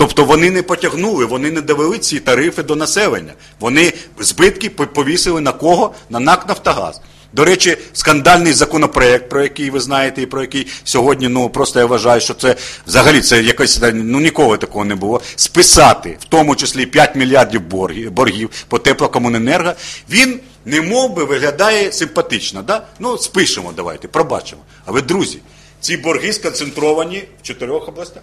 Тобто вони не потягнули, вони не довели ці тарифи до населення. Вони збитки повісили на кого? На НАК Нафтогаз. До речі, скандальний законопроект, про який ви знаєте, і про який сьогодні, ну просто я вважаю, що це взагалі це якось ну ніколи такого не було. Списати, в тому числі 5 мільярдів боргів, боргів по теплокомуненерго, він не мов би виглядає симпатично. Да? Ну, спишемо, давайте, пробачимо. Але, друзі, ці борги сконцентровані в чотирьох областях.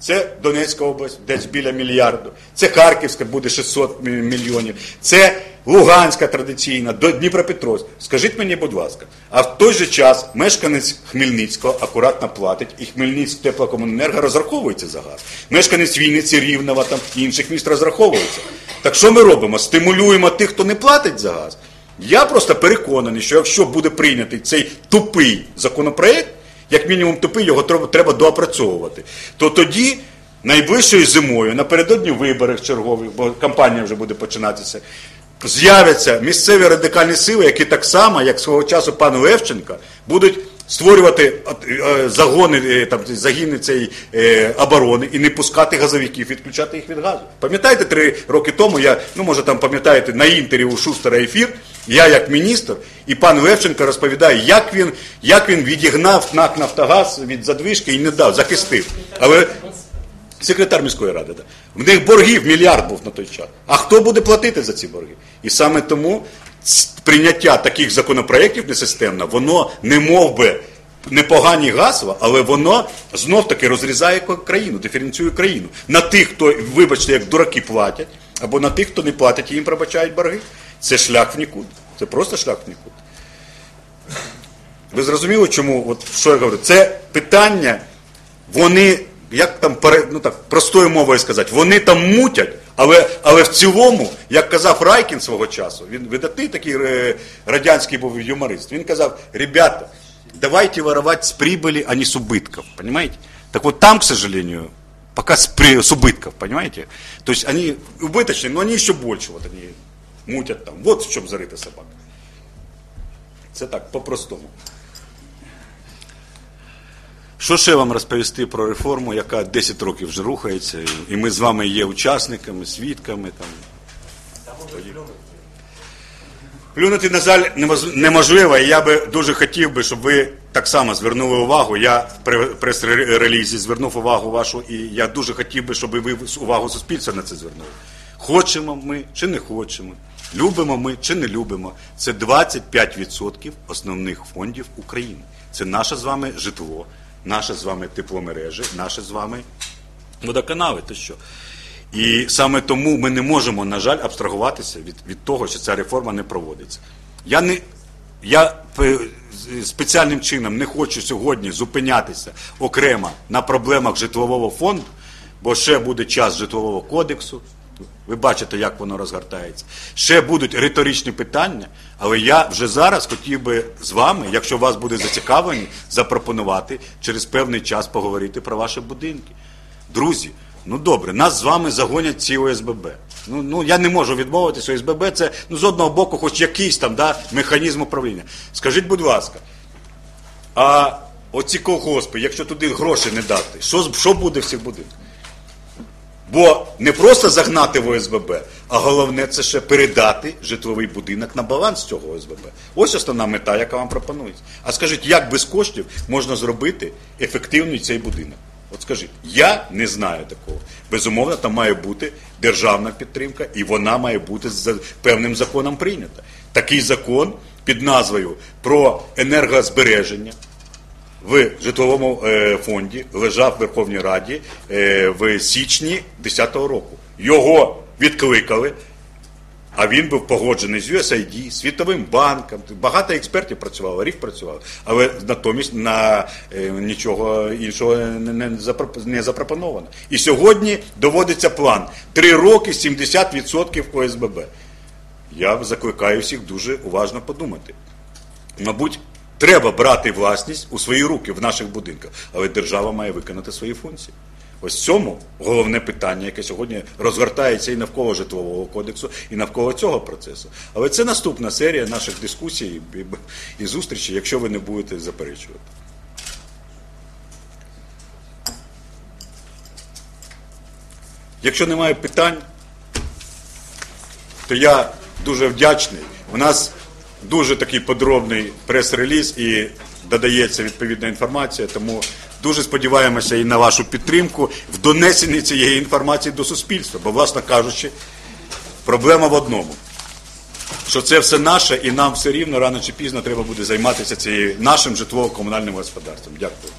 Це Донецька область, десь біля мільярду. Це Харківська буде 600 мільйонів. Це Луганська традиційна, Дніпропетровськ. Скажіть мені, будь ласка, а в той же час мешканець Хмельницького акуратно платить, і Хмельницьк теплокомуненерго розраховується за газ. Мешканець Вінниці, Рівнова, там інших міст розраховується. Так що ми робимо? Стимулюємо тих, хто не платить за газ. Я просто переконаний, що якщо буде прийнятий цей тупий законопроект, як мінімум тупий, його треба доопрацьовувати, то тоді. Найближчою зимою, напередодні виборів чергових, бо кампанія вже буде починатися, з'являться місцеві радикальні сили, які так само, як свого часу пан Левченка, будуть створювати е, загони, е, там, загіни цієї е, оборони і не пускати газовиків, відключати їх від газу. Пам'ятаєте, три роки тому я, ну може там пам'ятаєте, на інтері у Шустера ефір, я як міністр, і пан Левченко розповідає, як він як він відігнав НАК Нафтогаз від задвижки і не дав, захистив. Але Секретар міської ради, да. в них боргів мільярд був на той час. А хто буде платити за ці борги? І саме тому прийняття таких законопроєктів несистемно, воно не мов би непогані гасла, але воно знов таки розрізає країну, диференціює країну. На тих, хто, вибачте, як дураки платять, або на тих, хто не платить і їм пробачають борги. Це шлях в нікуди. Це просто шлях в нікуди. Ви зрозуміли, чому, от що я говорю? Це питання, вони як там ну так, простою мовою сказати, вони там мутять, але але в цілому, як казав Райкін свого часу, він видатний такий е, радянський був юморист, він казав, ребята, давайте воровать с прибыли, а не с убытков, понимаете? Так вот там, к сожалению, пока с, при, с убытков, понимаете? То есть они убыточные, но они еще больше, вот они мутят там. Вот в чем зарыта собака. Це так, по-простому. Що ще вам розповісти про реформу, яка 10 років вже рухається, і ми з вами є учасниками, свідками. Там. Плюнути, на жаль, неможливо, і я би дуже хотів би, щоб ви так само звернули увагу. Я в прес-релізі звернув увагу вашу, і я дуже хотів би, щоб ви увагу суспільства на це звернули. Хочемо ми чи не хочемо, любимо ми чи не любимо. Це 25% основних фондів України. Це наше з вами житло наше з вами тепломережі, наше з вами водоканали. То що? І саме тому ми не можемо, на жаль, абстрагуватися від від того, що ця реформа не проводиться. Я не я спеціальним чином не хочу сьогодні зупинятися окремо на проблемах житлового фонду, бо ще буде час житлового кодексу. Ви бачите, як воно розгортається. Ще будуть риторичні питання, але я вже зараз хотів би з вами, якщо вас буде зацікавлені, запропонувати через певний час поговорити про ваші будинки. Друзі, ну добре, нас з вами загонять ці ОСББ. Ну ну я не можу відмовитися, ОСББ це ну, з одного боку, хоч якийсь там да, механізм управління. Скажіть, будь ласка, а оці колгоспи, якщо туди гроші не дати, що що буде в цих будинках? Бо не просто загнати в ОСББ, а головне це ще передати житловий будинок на баланс цього ОСББ. Ось основна мета, яка вам пропонується. А скажіть, як без коштів можна зробити ефективний цей будинок? От скажіть, я не знаю такого. Безумовно, там має бути державна підтримка, і вона має бути за певним законом прийнята. Такий закон під назвою про енергозбереження в житловому е, фонді лежав в Верховній Раді е, в січні 2010 року. Його відкликали, а він був погоджений з USAID, Світовим банком. Багато експертів працювало, рік працював, але натомість на е, нічого іншого не запропоновано. І сьогодні доводиться план: три роки 70% ОСББ. Я закликаю всіх дуже уважно подумати. Мабуть, Треба брати власність у свої руки в наших будинках, але держава має виконати свої функції. Ось цьому головне питання, яке сьогодні розгортається і навколо житлового кодексу, і навколо цього процесу. Але це наступна серія наших дискусій і зустрічей, якщо ви не будете заперечувати. Якщо немає питань, то я дуже вдячний. У нас дуже такий подробний прес-реліз і додається відповідна інформація, тому дуже сподіваємося і на вашу підтримку в донесенні цієї інформації до суспільства. Бо, власне кажучи, проблема в одному. Що це все наше, і нам все рівно рано чи пізно треба буде займатися цією нашим житлово-комунальним господарством. Дякую.